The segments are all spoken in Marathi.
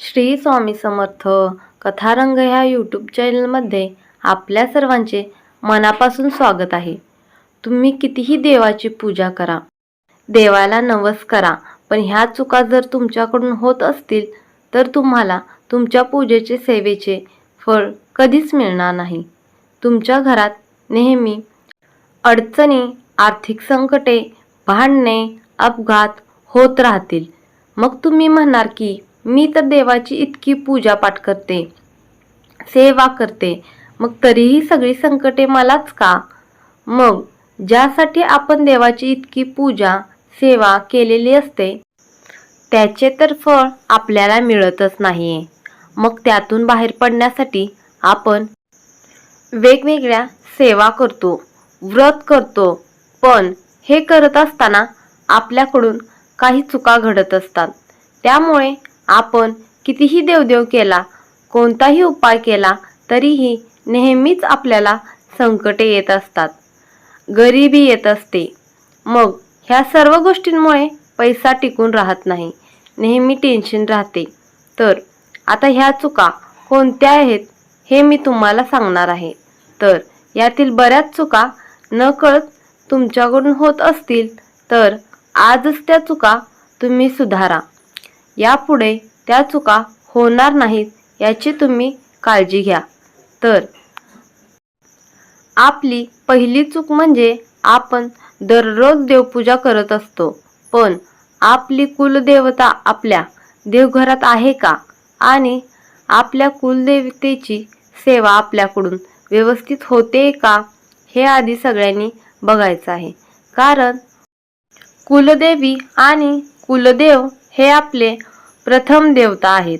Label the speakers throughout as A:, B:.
A: श्री स्वामी समर्थ कथारंग ह्या यूट्यूब चॅनलमध्ये आपल्या सर्वांचे मनापासून स्वागत आहे. तुम्ही कितीही देवाची पूजा करा देवाला नवस करा पण ह्या चुका जर तुमच्याकडून होत असतील तर तुम्हाला तुमच्या पूजेचे सेवेचे फळ कधीच मिळणार नाही. तुमच्या घरात नेहमी अडचणी आर्थिक संकटे भांडणे अपघात होत राहतील. मग तुम्ही म्हणणार की मी तर देवाची इतकी पूजापाठ करते सेवा करते मग तरीही सगळी संकटे मलाच का? मग ज्यासाठी आपण देवाची इतकी पूजा सेवा केलेली असते त्याचे तर फळ आपल्याला मिळतच नाहीये. मग त्यातून बाहेर पडण्यासाठी आपण वेगवेगळ्या सेवा करतो व्रत करतो पण हे करत असताना आपल्याकडून काही चुका घडत असतात. त्यामुळे आपण कितीही देवदेव केला कोणताही उपाय केला तरीही नेहमीच आपल्याला संकटे येत असतात. गरिबी येत असते. मग ह्या सर्व गोष्टींमुळे पैसा टिकून राहत नाही नेहमी टेन्शन राहते. तर आता ह्या चुका कोणत्या आहेत हे मी तुम्हाला सांगणार आहे. तर यातील बऱ्याच चुका नकळत तुमच्याकडून होत असतील तर आजच त्या चुका तुम्ही सुधारा. यापुढे त्या चुका होणार नाहीत याची तुम्ही काळजी घ्या. तर आपली पहिली चूक म्हणजे आपण दररोज देवपूजा करत असतो. पण आपली कुलदेवता आपल्या देवघरात आहे का? आणि आपल्या कुलदेवतेची सेवा आपल्याकडून व्यवस्थित होते का? हे आधी सगळ्यांनी बघायचं आहे. कारण कुलदेवी आणि कुलदेव हे आपले प्रथम देवता आहेत.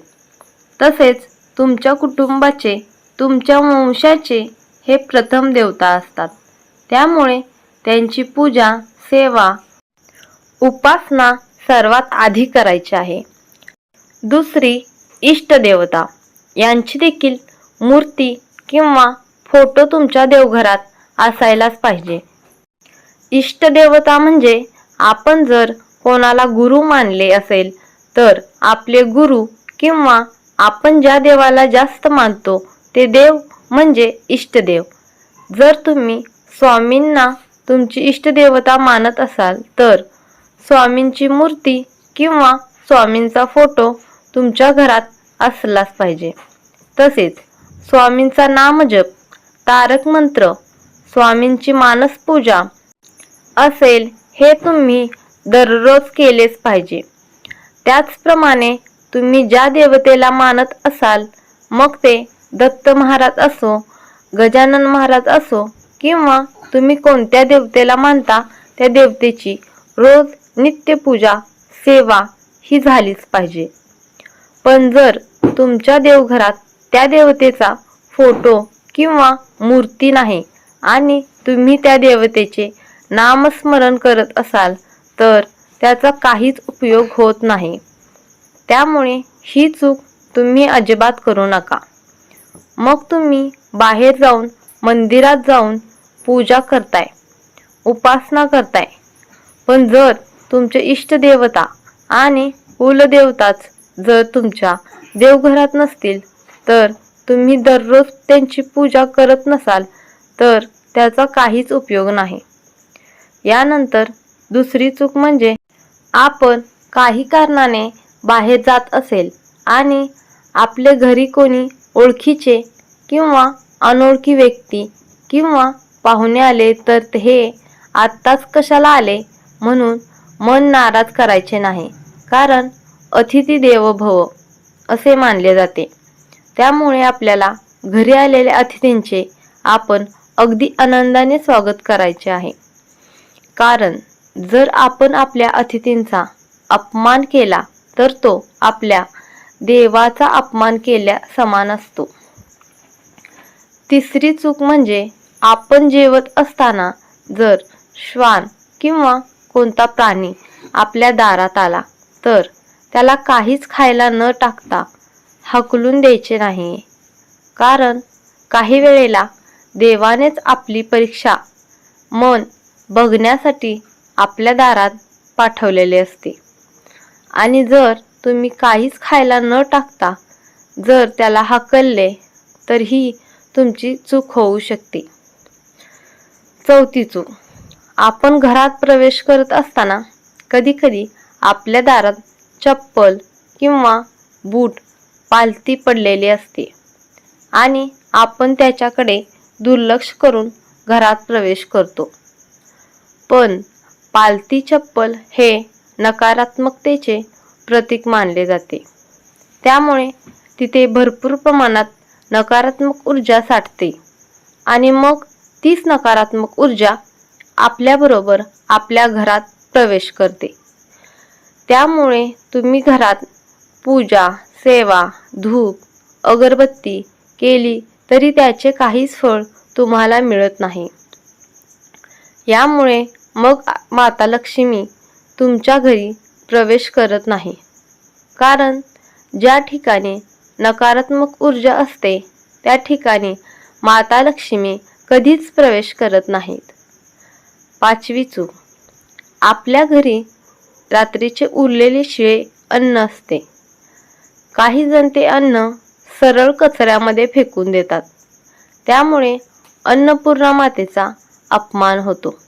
A: तसेच तुमच्या कुटुंबाचे तुमच्या वंशाचे हे प्रथम देवता असतात. त्यामुळे त्यांची पूजा सेवा उपासना सर्वात आधी करायची आहे. दुसरी इष्टदेवता यांची देखील मूर्ती किंवा फोटो तुमच्या देवघरात असायलाच पाहिजे. इष्टदेवता म्हणजे आपण जर कोणाला गुरु मानले असेल तर आपले गुरु किंवा आपण ज्या देवाला जास्त मानतो ते देव म्हणजे इष्टदेव. जर तुम्ही स्वामींना तुमची इष्टदेवता मानत असाल तर स्वामींची मूर्ती किंवा स्वामींचा फोटो तुमच्या घरात असलाच पाहिजे. तसेच स्वामींचा नामजप तारक मंत्र स्वामींची मानसपूजा असेल हे तुम्ही दररोज केलेच पाहिजे. त्याचप्रमाणे तुम्ही ज्या देवतेला मानत असाल मग ते दत्त महाराज असो गजानन महाराज असो किंवा तुम्ही कोणत्या देवतेला मानता त्या देवतेची रोज नित्यपूजा सेवा ही झालीच पाहिजे. पण जर तुमच्या देवघरात त्या देवतेचा फोटो किंवा मूर्ती नाही आणि तुम्ही त्या देवतेचे नामस्मरण करत असाल तर त्याचा काहीच उपयोग होत नाही. त्यामुळे ही चूक तुम्ही अजिबात करू नका. मग तुम्ही बाहेर जाऊन मंदिरात जाऊन पूजा करताय उपासना करताय. पण जर तुमचे इष्टदेवता आणि कुलदेवताच जर तुमच्या देवघरात नसतील तर तुम्ही दररोज त्यांची पूजा करत नसाल तर त्याचा काहीच उपयोग नाही. यानंतर दुसरी चूक म्हणजे आपण काही कारणाने बाहेर जात असेल आणि आपले घरी कोणी ओळखीचे किंवा अनोळखी व्यक्ती किंवा पाहुणे आले तर हे आत्ताच कशाला आले म्हणून मन नाराज करायचे नाही. कारण अतिथी देवो भव असे मानले जाते. त्यामुळे आपल्याला घरी आलेल्या अतिथींचे आपण अगदी आनंदाने स्वागत करायचे आहे. कारण जर आपण आपल्या अतिथींचा अपमान केला तर तो आपल्या देवाचा अपमान केल्या समान असतो. तिसरी चूक म्हणजे आपण जेवत असताना जर श्वान किंवा कोणता प्राणी आपल्या दारात आला तर त्याला काहीच खायला न टाकता हकलून द्यायचे नाही. कारण काही वेळेला देवानेच आपली परीक्षा मन बघण्यासाठी आपल्या दारात पाठवलेले असते. आणि जर तुम्ही काहीच खायला न टाकता जर त्याला हाकलले तर ही तुमची चूक होऊ शकते. चौथी चूक. आपण घरात प्रवेश करत असताना कधीकधी आपल्या दारात चप्पल किंवा बूट पालती पडलेली असते. आणि आपण त्याच्याकडे दुर्लक्ष करून घरात प्रवेश करतो. पण पालती चप्पल हे नकारात्मकतेचे प्रतीक मानले जाते. त्यामुळे तिथे भरपूर प्रमाणात नकारात्मक ऊर्जा साठते आणि मग तीच नकारात्मक ऊर्जा आपल्याबरोबर आपल्या घरात प्रवेश करते. त्यामुळे तुम्ही घरात पूजा सेवा धूप अगरबत्ती केली तरी त्याचे काहीच फळ तुम्हाला मिळत नाही. यामुळे मग माता लक्ष्मी तुमच्या घरी प्रवेश करत नाही. कारण ज्या ठिकाणी नकारात्मक ऊर्जा असते त्या ठिकाणी माता लक्ष्मी कधीच प्रवेश करत नाहीत. पाचवी चूक. आपल्या घरी रात्रीचे उरलेले शिळे अन्न असते. काही जण ते अन्न सरळ कचऱ्यामध्ये फेकून देतात. त्यामुळे अन्नपूर्णा मातेचा अपमान होतो.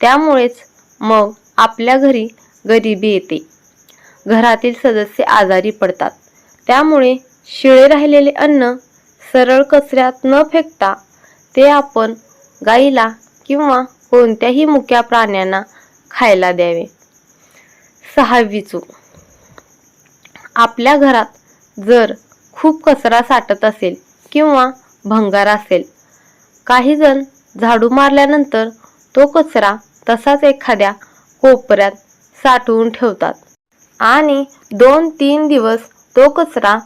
A: त्यामुळेच मग आपल्या घरी गरिबी येते. घरातील सदस्य आजारी पडतात. त्यामुळे शिळे राहिलेले अन्न सरळ कचऱ्यात न फेकता ते आपण गाईला किंवा कोणत्याही मुक्या प्राण्यांना खायला द्यावे. सहावी चूक. आपल्या घरात जर खूप कचरा साठत असेल किंवा भंगार असेल काही जण झाडू मारल्यानंतर तो कचरा तसाच एखाद्या कोपऱ्यात साठवून ठेवतात. आणि दोन तीन दिवस तो कचरा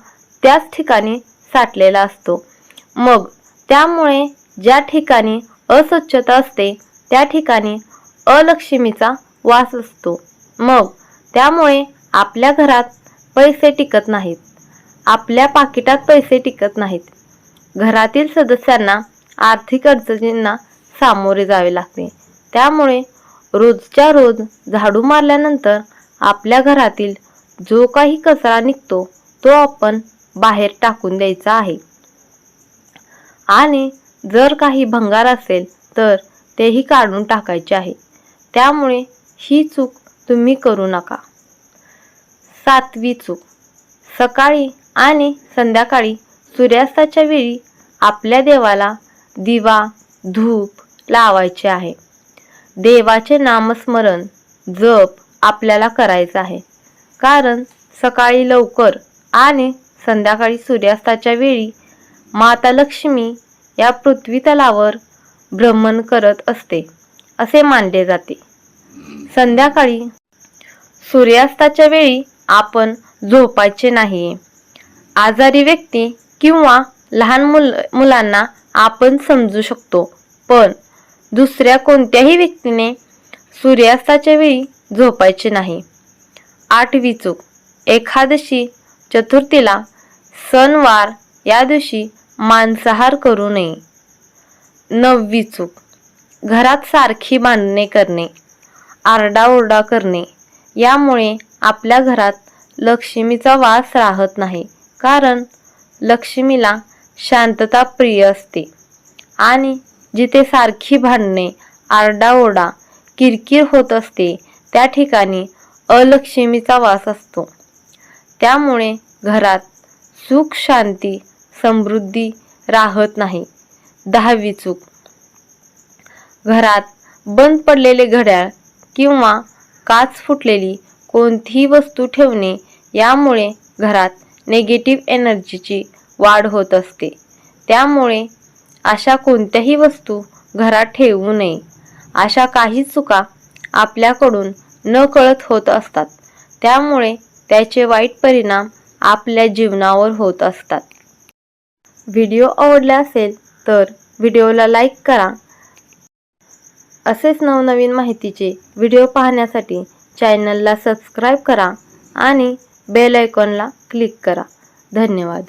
A: त्याच ठिकाणी साठलेला असतो. मग त्यामुळे ज्या ठिकाणी अस्वच्छता असते त्या ठिकाणी अलक्ष्मीचा वास असतो. मग त्यामुळे आपल्या घरात पैसे टिकत नाहीत. आपल्या पाकिटात पैसे टिकत नाहीत. घरातील सदस्यांना आर्थिक अडचणींना सामोरे जावे लागते. त्यामुळे रोजच्या रोज झाडू मारल्यानंतर आपल्या घरातील जो काही कचरा निघतो तो आपण बाहेर टाकून द्यायचा आहे. आणि जर काही भंगार असेल तर तेही काढून टाकायचे आहे. त्यामुळे ही चूक तुम्ही करू नका. सातवी चूक. सकाळी आणि संध्याकाळी सूर्यास्ताच्या वेळी आपल्या देवाला दिवा धूप लावायचे आहे. देवाचे नामस्मरण जप आपल्याला करायचं आहे. कारण सकाळी लवकर आणि संध्याकाळी सूर्यास्ताच्या वेळी माता लक्ष्मी या पृथ्वी तलावर भ्रमण करत असते असे मानले जाते. संध्याकाळी सूर्यास्ताच्या वेळी आपण झोपायचे नाही आजारी व्यक्ती किंवा लहान मुल मुलांना आपण समजू शकतो पण दुसऱ्या कोणत्याही व्यक्तीने सूर्यास्ताच्या वेळी झोपायचे नाही. आठवी चूक. एकादशी चतुर्थीला सणवार या दिवशी मांसाहार करू नये. नववी चूक. घरात सारखी बांधणे करणे आरडाओरडा करणे यामुळे आपल्या घरात लक्ष्मीचा वास राहत नाही कारण लक्ष्मीला शांतता प्रिय असते आणि जिथे सारखी भांडणे आरडाओरडा किरकिर होत असते त्या ठिकाणी अलक्ष्मीचा वास असतो. त्यामुळे घरात सुख शांती समृद्धी राहत नाही. दहावी चूक. घरात बंद पडलेले घड्याळ किंवा काच फुटलेली कोणतीही वस्तू ठेवणे यामुळे घरात नेगेटिव्ह एनर्जीची वाढ होत असते. त्यामुळे अशा कोणत्याही वस्तू घरात ठेवू नये. अशा काही चुका आपल्याकडून न कळत होत असतात. त्यामुळे त्याचे वाईट परिणाम आपल्या जीवनावर होत असतात. व्हिडिओ आवडला असेल तर व्हिडिओला लाईक करा. असेच नवनवीन माहितीचे व्हिडिओ पाहण्यासाठी चॅनलला सबस्क्राईब करा आणि बेल आयकॉनला क्लिक करा. धन्यवाद.